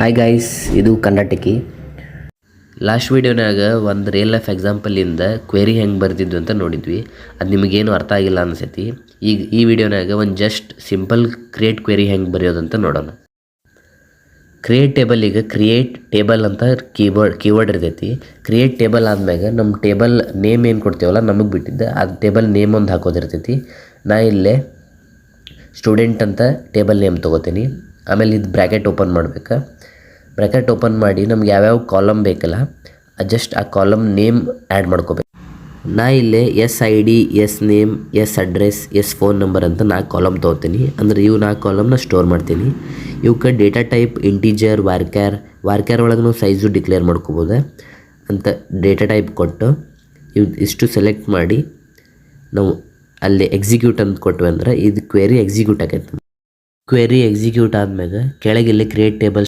Hi guys ಇದು ಕನ್ನಡಕಿ last ವೀಡಿಯೋನಾಗ ಒಂದು real life ಎಕ್ಸಾಂಪಲಿಂದ query ಹೆಂಗೆ ಬರ್ದಿದ್ದು ಅಂತ ನೋಡಿದ್ವಿ. ಅದು ನಿಮಗೇನು ಅರ್ಥ ಆಗಿಲ್ಲ ಅನ್ಸತಿ. ಈಗ ಈ ವಿಡಿಯೋನಾಗ ಒಂದು ಜಸ್ಟ್ ಸಿಂಪಲ್ ಕ್ರಿಯೇಟ್ ಕ್ವೆರಿ ಹೆಂಗೆ ಬರೆಯೋದಂತ ನೋಡೋಣ. ಕ್ರಿಯೇಟ್ ಟೇಬಲ್ ಈಗ ಕ್ರಿಯೇಟ್ ಟೇಬಲ್ ಅಂತ ಕೀಬೋರ್ಡ್ ಕೀವರ್ಡ್ ಇರ್ತೈತಿ. ಕ್ರಿಯೇಟ್ ಟೇಬಲ್ ಆದ್ಮೇಲೆ ನಮ್ಮ ಟೇಬಲ್ ನೇಮ್ ಏನು ಕೊಡ್ತೀವಲ್ಲ ನಮಗೆ ಬಿಟ್ಟಿದ್ದ. ಆ ಟೇಬಲ್ ನೇಮ್ ಒಂದು ಹಾಕೋದಿರ್ತೈತಿ. ನಾ ಇಲ್ಲೇ ಸ್ಟೂಡೆಂಟ್ ಅಂತ ಟೇಬಲ್ ನೇಮ್ ತೊಗೋತೀನಿ. ಆಮೇಲೆ ಇದು ಬ್ರ್ಯಾಕೆಟ್ ಓಪನ್ ಮಾಡ್ಬೇಕು? ಬ್ರ್ಯಾಕೆಟ್ ಓಪನ್ ಮಾಡಿ ನಮ್ಗೆ ಯಾವ್ಯಾವ ಕಾಲಮ್ ಬೇಕಲ್ಲ ಜಸ್ಟ್ ಆ ಕಾಲಮ್ ನೇಮ್ ಆ್ಯಡ್ ಮಾಡ್ಕೋಬೇಕು. ನಾ ಇಲ್ಲೇ S I D, S name, S address, S phone number ಅಂತ ನಾಲ್ಕು ಕಾಲಮ್ ತೊಗೋತೀನಿ. ಅಂದ್ರೆ ಇವು ನಾಲ್ಕು ಕಾಲಮ್ನ ಸ್ಟೋರ್ ಮಾಡ್ತೀನಿ. ಇವಕ್ಕೆ data type integer varchar varchar ಒಳಗೆ ನಾವು ಸೈಜು ಡಿಕ್ಲೇರ್ ಮಾಡ್ಕೋಬೋದು? ಅಂತ ಡೇಟಾ ಟೈಪ್ ಕೊಟ್ಟು ಇವು ಇಷ್ಟು ಸೆಲೆಕ್ಟ್ ಮಾಡಿ ನಾವು ಅಲ್ಲಿ ಎಕ್ಸಿಕ್ಯೂಟ್ ಅಂತ ಕೊಟ್ವಿ ಅಂದ್ರೆ ಇದು ಕ್ವೇರಿ ಎಕ್ಸಿಕ್ಯೂಟ್ ಆಗೈತೆ. ಕ್ವೆರಿ ಎಕ್ಸಿಕ್ಯೂಟ್ ಆದಮೇಲೆ ಕೆಳಗೆ ಇಲ್ಲಿ ಕ್ರಿಯೇಟ್ ಟೇಬಲ್